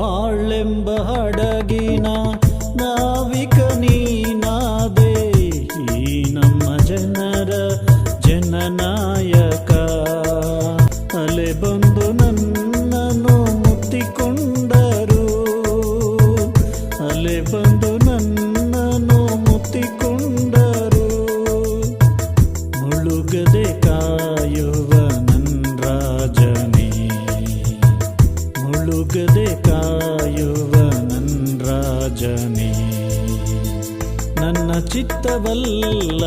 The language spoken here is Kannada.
ಬಾಳೆಂಬ ಹಡಗಿನ ನಾವಿಕ ನೀನಾದೆ, ಈ ನಮ್ಮ ಜನರ ಜನನಾಯಕ. ಅಲೆ ಬಂದು ನನ್ನನ್ನು ಮುತ್ತಿಕೊಂಡರು. ಅಲೆ ಬಂದು ನನ್ನನ್ನು ಮುತ್ತಿಕೊಂಡರು. ಮುಳುಗದೆ ಕಾಯುವ ಮುಳುಗದೆ ಕಾಯುವ ನನ್ ರಾಜನೇ. ನನ್ನ ಚಿತ್ತವಲ್ಲ